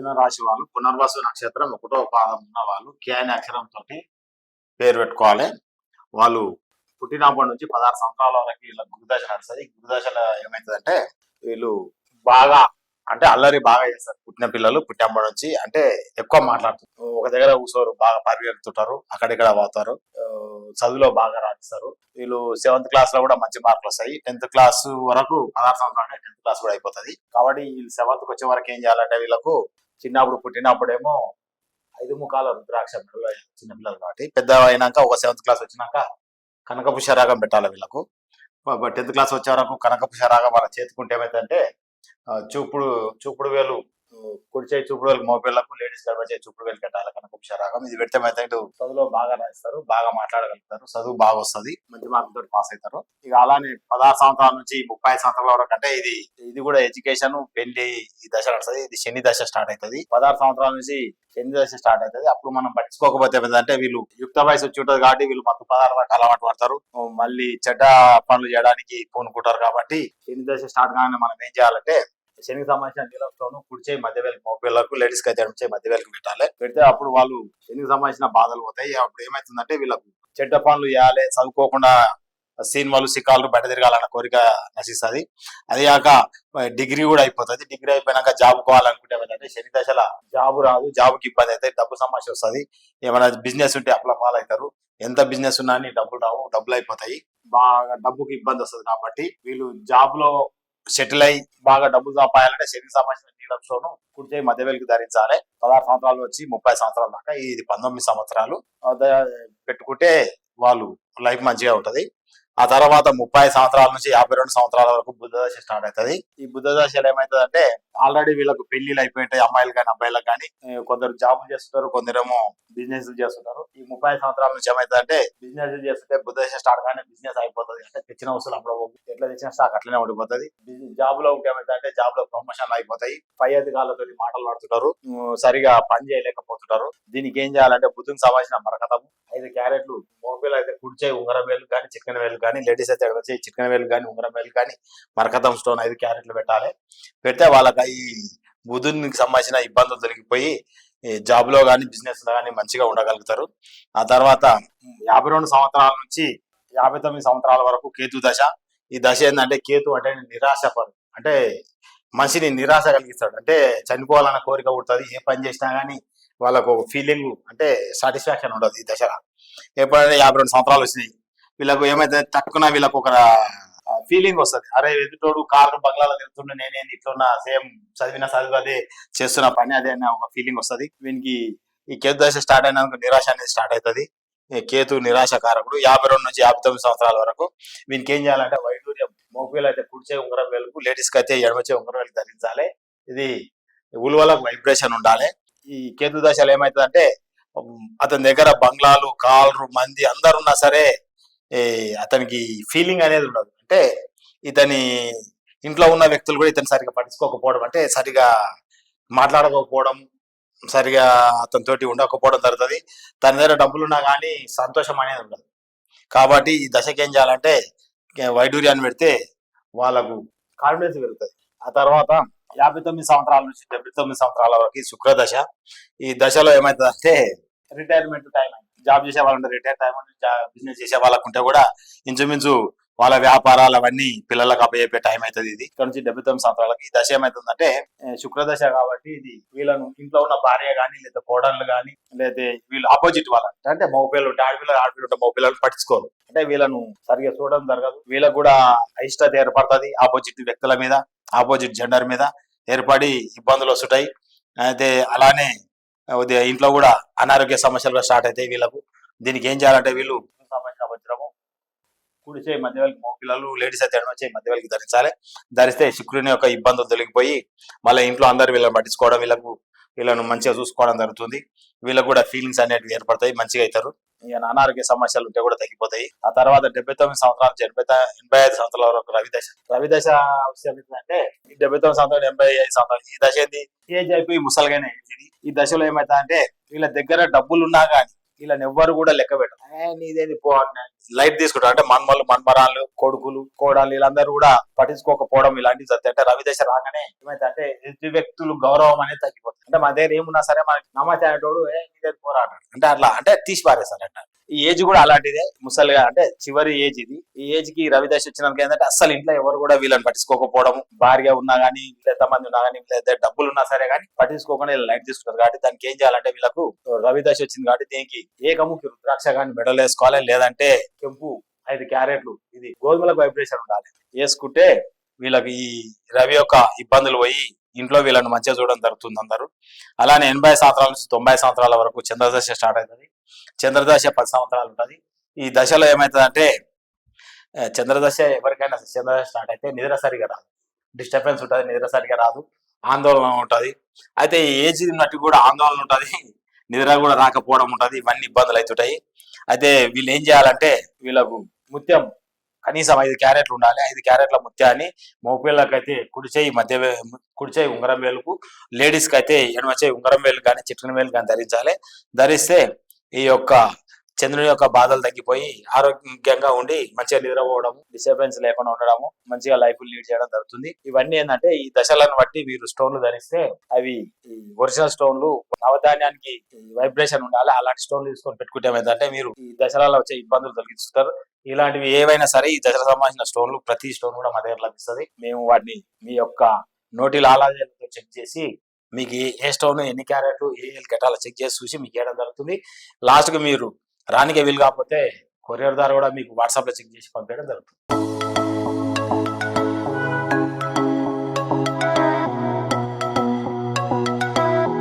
మిథున రాశి వాళ్ళు పునర్వాసు నక్షత్రం ఒకటో పాదం ఉన్న వాళ్ళు కే అక్షరంతో పేరు పెట్టుకోవాలి. వాళ్ళు పుట్టినప్పటి నుంచి పదహారు సంవత్సరాల వరకు వీళ్ళ గురుదశ నడుస్తుంది. గురుదశలో ఏమవుతుందంటే వీళ్ళు బాగా అంటే అల్లరి బాగా చేస్తారు. పుట్టిన పిల్లలు పుట్టినప్పటి నుంచి అంటే ఎక్కువ మాట్లాడుతారు ఒక దగ్గర కూర్చోరు బాగా పరిగెడుతుంటారు అక్కడిక్కడ పోతారు చదువులో బాగా రాణిస్తారు. వీళ్ళు సెవెంత్ క్లాస్లో కూడా మంచి మార్కులు వస్తాయి. టెన్త్ క్లాస్ వరకు పదహారు సంవత్సరాలు టెన్త్ క్లాస్ కూడా అయిపోతుంది. కాబట్టి వీళ్ళు సెవెంత్ వచ్చే వరకు ఏం చేయాలంటే వీళ్ళకు చిన్నప్పుడు పుట్టినప్పుడేమో ఐదు ముఖాల రుద్రాక్ష మెడలో చిన్న పిల్లలు కాబట్టి పెద్ద అయినాక ఒక సెవెంత్ క్లాస్ వచ్చినాక కనకపుష రాగం పెట్టాలి వీళ్ళకు. టెన్త్ క్లాస్ వచ్చే వరకు కనకపుష్య రాగం వాళ్ళ చేతుకుంటే ఏమైతుందంటే చూపుడు చూపుడు వేలు కుడి చేయి చూపుడు వేలు మోపిళ్ళకు లేడీస్ కర్మ చేయి చూపుడు వెళ్ళి కట్టాలి కనకపుష్య రాగం. ఇది పెడితే అయితే ఇటు చదువులో బాగా రాస్తారు బాగా మాట్లాడగలుగుతారు చదువు బాగా వస్తుంది మంచి మార్కులతో పాస్ అవుతారు. ఇక అలానే పదహారు సంవత్సరాల నుంచి ముప్పై సంవత్సరాల వరకు అంటే ఇది ఇది కూడా ఎడ్యుకేషన్ పెళ్ళి ఈ దశ నడుస్తుంది ఇది శని దశ స్టార్ట్ అవుతుంది. పదహారు సంవత్సరాల నుంచి శని దశ స్టార్ట్ అవుతుంది. అప్పుడు మనం పట్టించుకోకపోతే అంటే వీళ్ళు యుక్త వయసు వచ్చి ఉంటుంది కాబట్టి వీళ్ళు మత్తు పదార్థాలకు అలవాటు పడతారు. మళ్ళీ చెడ్డ పనులు చేయడానికి పూనుకుంటారు కాబట్టి శని దశ స్టార్ట్ కాగానే మనం ఏం చేయాలంటే శనికి సంబంధించిన నీళ్ళతోనూ కుడి చేయి మధ్య వేలకు మోపిళ్ళకు లేడీస్కి అయితే ఎడమ చేయి మధ్య వేలకు పెట్టాలి. పెడితే అప్పుడు వాళ్ళు శనికి సంబంధించిన బాధలు పోతాయి. అప్పుడు ఏమైతుందంటే వీళ్ళకు చెడ్డ పనులు చేయాలి చదువుకోకుండా సినిమాలు సికాలు బయట తిరగాలన్న కోరిక నశిస్తుంది. అది కాక డిగ్రీ కూడా అయిపోతుంది. డిగ్రీ అయిపోయినాక జాబ్ కావాలనుకుంటే ఏమైందంటే శని దశల జాబ్ రాదు జాబ్కి ఇబ్బంది అయితే డబ్బు సమస్య వస్తుంది. ఏమైనా బిజినెస్ ఉంటే అప్ల అవుతారు ఎంత బిజినెస్ ఉన్నా అని డబ్బులు రావు డబ్బులు అయిపోతాయి. బాగా డబ్బుకి ఇబ్బంది వస్తుంది కాబట్టి వీళ్ళు జాబ్లో సెటిల్ అయి బాగా డబ్బులు సంపాయాలంటే శని సంబంధించిన నీలం కుడి చేయి మధ్య వెలుగు ధరించాలి. పదహారు సంవత్సరాలు వచ్చి ముప్పై సంవత్సరాల దాకా ఇది పంతొమ్మిది సంవత్సరాలు పెట్టుకుంటే వాళ్ళు లైఫ్ మంచిగా ఉంటది. ఆ తర్వాత ముప్పై సంవత్సరాల నుంచి యాభై రెండు సంవత్సరాల వరకు బుద్ధ దశ స్టార్ట్ అవుతుంది. ఈ బుద్ధ దశలో ఏమైతుందంటే ఆల్రెడీ వీళ్ళకు పెళ్ళిళ్ళు అయిపోయింటాయి అమ్మాయిలు కానీ అబ్బాయిలకు కానీ. కొందరు జాబులు చేస్తుంటారు కొందరేమో బిజినెస్ చేస్తుంటారు. ఈ ముప్పై సంవత్సరాల నుంచి ఏమైతుందంటే బిజినెస్ చేస్తుంటే బుద్ధ స్టార్ట్ కానీ బిజినెస్ అయిపోతుంది. అంటే తెచ్చిన వస్తువులు అప్పుడు ఎట్లా తెచ్చిన స్టాక్ అట్లనే ఉండిపోతుంది. జాబ్లో ఉంటే ఏమైతుందంటే జాబ్లో ప్రమోషన్లు అయిపోతాయి. పై అధికారులతో మాటలు ఆడుతుంటారు. సరిగా పని చేయలేకపోతుంటారు. దీనికి ఏం చేయాలంటే బుద్ధికి సంబంధించిన మరకతము. ఐదు క్యారెట్లు మోబైల్ అయితే కుడిచే ఉంగరం వేలు కానీ చికెన్ వేలు కానీ లేడీస్ అయితే ఎడమ చికెన్ వేలు కానీ ఉంగరం వేలు కానీ మరకతం స్టోన్ ఐదు క్యారెట్లు పెట్టాలి. పెడితే వాళ్ళకి ఈ బుధునికి సంబంధించిన ఇబ్బందులు తొలగిపోయి ఈ జాబ్లో కానీ బిజినెస్లో కానీ మంచిగా ఉండగలుగుతారు. ఆ తర్వాత యాభై రెండు సంవత్సరాల నుంచి యాభై తొమ్మిది సంవత్సరాల వరకు కేతు దశ. ఈ దశ ఏంటంటే కేతు అంటే నిరాశ పరు అంటే మనిషిని నిరాశ కలిగిస్తాడు. అంటే చనిపోవాలన్న కోరిక పుడుతుంది. ఏ పని చేసినా కానీ వాళ్ళకు ఫీలింగ్ అంటే సాటిస్ఫాక్షన్ ఉండదు ఈ దశలో ఎప్పుడైనా యాభై రెండు సంవత్సరాలు వచ్చినాయి. వీళ్ళకు ఏమైతే తక్కువ వీళ్ళకు ఒక ఫీలింగ్ వస్తుంది. అరే ఎదుటోడు కారు బంగ్లాలో తిరుగుతుండే నేనేంది ఇట్లున్నా సేమ్ చదివిన చదువు అదే చేస్తున్న పని అదే అనే ఒక ఫీలింగ్ వస్తుంది. వీనికి ఈ కేతు దశ స్టార్ట్ అయినందుకు నిరాశ అనేది స్టార్ట్ అవుతుంది కేతు నిరాశ కారకుడు యాభై రెండు నుంచి యాభై తొమ్మిది సంవత్సరాల వరకు వీనికి ఏం చేయాలంటే వైడూర్యం మోపిలు అయితే కుడిచే ఉంగరం వెలుపు లేడీస్కి అయితే ఎడమచే ఉంగరం వెళ్ళి ధరించాలి. ఇది ఉలువలకు వైబ్రేషన్ ఉండాలి. ఈ కేతు దశలో ఏమవుతుందంటే అతని దగ్గర బంగ్లాలు కాలు మంది అందరు ఉన్నా సరే అతనికి ఫీలింగ్ అనేది ఉండదు. అంటే ఇతని ఇంట్లో ఉన్న వ్యక్తులు కూడా ఇతను సరిగా పట్టించుకోకపోవడం అంటే సరిగా మాట్లాడకపోవడం సరిగా అతనితోటి ఉండకపోవడం జరుగుతుంది. తన దగ్గర డబ్బులు ఉన్నా కానీ సంతోషం అనేది ఉండదు. కాబట్టి ఈ దశకి ఏం చేయాలంటే వైడూర్యాన్ని పెడితే వాళ్ళకు కాన్ఫిడెన్స్ పెరుగుతుంది. ఆ తర్వాత యాభై తొమ్మిది సంవత్సరాల నుంచి డెబ్బై తొమ్మిది సంవత్సరాల వరకు శుక్రదశ. దశ ఈ దశలో ఏమవుతుందంటే రిటైర్మెంట్ టైం జాబ్ చేసే వాళ్ళు రిటైర్ టైం బిజినెస్ చేసే వాళ్ళకు ఉంటే కూడా ఇంచుమించు వాళ్ళ వ్యాపారాలు అవన్నీ పిల్లలకు అప్పయ్యే టైం అవుతుంది ఇది. ఇక్కడ నుంచి డెబ్బై తొమ్మిది సంవత్సరాలకి ఈ దశ ఏమవుతుందంటే శుక్రదశ శుక్ర దశ కాబట్టి ఇది వీళ్ళను ఇంట్లో ఉన్న భార్య కానీ లేదా కోడళ్ళు కానీ లేదా వీళ్ళు ఆపోజిట్ వాళ్ళ అంటే మగపిల్లలు ఉంటే ఆడపిల్లలు ఆడపిల్లలు ఉంటే మగపిల్లలు పట్టించుకోరు. అంటే వీళ్ళను సరిగా చూడడం జరగదు. వీళ్ళకు కూడా అయిష్టత ఏర్పడుతుంది ఆపోజిట్ వ్యక్తుల మీద ఆపోజిట్ జెండర్ మీద ఏర్పడి ఇబ్బందులు వస్తుంటాయి. అయితే అలానే ఇంట్లో కూడా అనారోగ్య సమస్యలు స్టార్ట్ అవుతాయి వీళ్ళకు. దీనికి ఏం చేయాలంటే వీళ్ళు సంబంధించిన కుడి చేయి మధ్య వాళ్ళకి మోపిల్లలు లేడీస్ అయితే ఎడమ చేయి మధ్య వాళ్ళకి ధరించాలి. ధరిస్తే శుక్రుని యొక్క ఇబ్బందులు తొలగిపోయి మళ్ళీ ఇంట్లో అందరు వీళ్ళని పట్టించుకోవడం వీళ్ళకు వీళ్ళను మంచిగా చూసుకోవడం జరుగుతుంది. వీళ్ళకు కూడా ఫీలింగ్స్ అనేటివి ఏర్పడతాయి మంచిగా అవుతారు. ఇక అనారోగ్య సమస్యలు ఉంటే కూడా తగ్గిపోతాయి. ఆ తర్వాత డెబ్బై తొమ్మిది సంవత్సరాల నుంచి ఎనభై ఎనభై ఐదు సంవత్సరాల వరకు రవి దశ రవి దశ విషయం ఏంటంటే ఈ డెబ్బై తొమ్మిది సంవత్సరాలు ఎనభై ఐదు సంవత్సరాలు ఈ దశ ఏంది? ఏజ్ అయిపోయి ముసలిగానే ఈ దశలో ఏమవుతా అంటే వీళ్ళ దగ్గర డబ్బులు ఉన్నా కానీ వీళ్ళని ఎవ్వరు కూడా లెక్క పెట్టరు. ఏ, పో. లైట్ తీసుకుంటారు అంటే మన్మలు మన్మరాళ్ళు కొడుకులు కోడలు వీళ్ళందరూ కూడా పట్టించుకోకపోవడం ఇలాంటివి జరుగుతాయి. అంటే రవిదేశ రాగానే ఏమైతే అంటే ఎదుటి వ్యక్తులు గౌరవం అనేది తగ్గిపోతుంది. అంటే మన దగ్గర ఏమున్నా సరే మనకి నమ్మతి అనేటోడు ఏ నీదే పోరాడు అంటే అట్లా అంటే తీసి పారేస్తారంట ఈ ఏజ్ కూడా అలాంటిదే. ముసలిగా అంటే చివరి ఏజ్ ఇది. ఈ ఏజ్కి రవిదాస్ వచ్చినాక ఏంటంటే అస్సలు ఇంట్లో ఎవరు కూడా వీళ్ళని పట్టించుకోకపోవడం భార్య ఉన్నా గానీ ఎంత మంది ఉన్నా గానీ లేదా డబ్బులు ఉన్నా సరే కానీ పట్టించుకోకుండా వీళ్ళు లైట్ తీసుకుంటారు. కాబట్టి దానికి ఏం చేయాలంటే వీళ్ళకు రవిదాస్ వచ్చింది కాబట్టి దీనికి ఏకముఖి రుద్రాక్ష కానీ మెడల్ వేసుకోవాలి. లేదంటే కెంపు ఐదు క్యారెట్లు ఇది గోధుమలకు వైబ్రేషన్ ఉండాలి. వేసుకుంటే వీళ్ళకి ఈ రవి యొక్క ఇబ్బందులు పోయి ఇంట్లో వీళ్ళని మంచిగా చూడడం జరుగుతుంది అందరూ. అలానే ఎనభై సంవత్సరాల నుంచి తొంభై సంవత్సరాల వరకు చంద్రదశ స్టార్ట్ అవుతుంది. చంద్రదశ పది సంవత్సరాలు ఉంటుంది. ఈ దశలో ఏమవుతుందంటే చంద్రదశ ఎవరికైనా చంద్రదశ స్టార్ట్ అయితే నిద్ర సరిగా రాదు. డిస్టర్బెన్స్ ఉంటుంది నిద్ర సరిగా రాదు. ఆందోళన ఉంటుంది. అయితే ఈ ఏజ్ ఉన్నట్టు కూడా ఆందోళన ఉంటుంది. నిద్ర కూడా రాకపోవడం ఉంటుంది. ఇవన్నీ ఇబ్బందులు అవుతుంటాయి. అయితే వీళ్ళు ఏం చేయాలంటే వీళ్ళకు ముత్యం కనీసం ఐదు క్యారెట్లు ఉండాలి ఐదు క్యారెట్ల ముత్యాన్ని మగపిల్లకైతే అయితే కుడిచేయి మధ్య కుడిచేయి ఉంగరం వేలుకు లేడీస్కి అయితే ఎడమ ఉంగరం వేలు కానీ చిట్కన వేలు కానీ ధరించాలి. ధరిస్తే ఈ యొక్క చంద్రుని యొక్క బాధలు తగ్గిపోయి ఆరోగ్యంగా ఉండి మంచిగా నిద్రపోవడం డిస్టర్బెన్స్ లేకుండా ఉండడము మంచిగా లైఫ్ లీడ్ చేయడం జరుగుతుంది. ఇవన్నీ ఏంటంటే ఈ దశలను బట్టి వీరు స్టోన్లు ధరిస్తే అవి ఈ ఒరిజినల్ స్టోన్లు నవధాన్యానికి వైబ్రేషన్ ఉండాలి. అలాంటి స్టోన్లు తీసుకొని పెట్టుకుంటే ఏంటంటే మీరు ఈ దశలలో వచ్చే ఇబ్బందులు తొలగిస్తారు. ఇలాంటివి ఏవైనా సరే ఈ దశలకు సంబంధించిన స్టోన్లు ప్రతి స్టోన్ కూడా మా దగ్గర లభిస్తుంది. మేము వాటిని మీ యొక్క నోటి లాలాజలతో చెక్ చేసి మీకు ఏ- ఏ స్టోన్ ఎన్ని క్యారెట్ ఏ గటాల చెక్ చేసి చూసి మీకు వేయడం జరుగుతుంది. లాస్ట్కి మీరు రానికే వీలు కాకపోతే కొరియర్ ద్వారా కూడా మీకు వాట్సాప్లో చెక్ చేసి పంపేయడం జరుగుతుంది.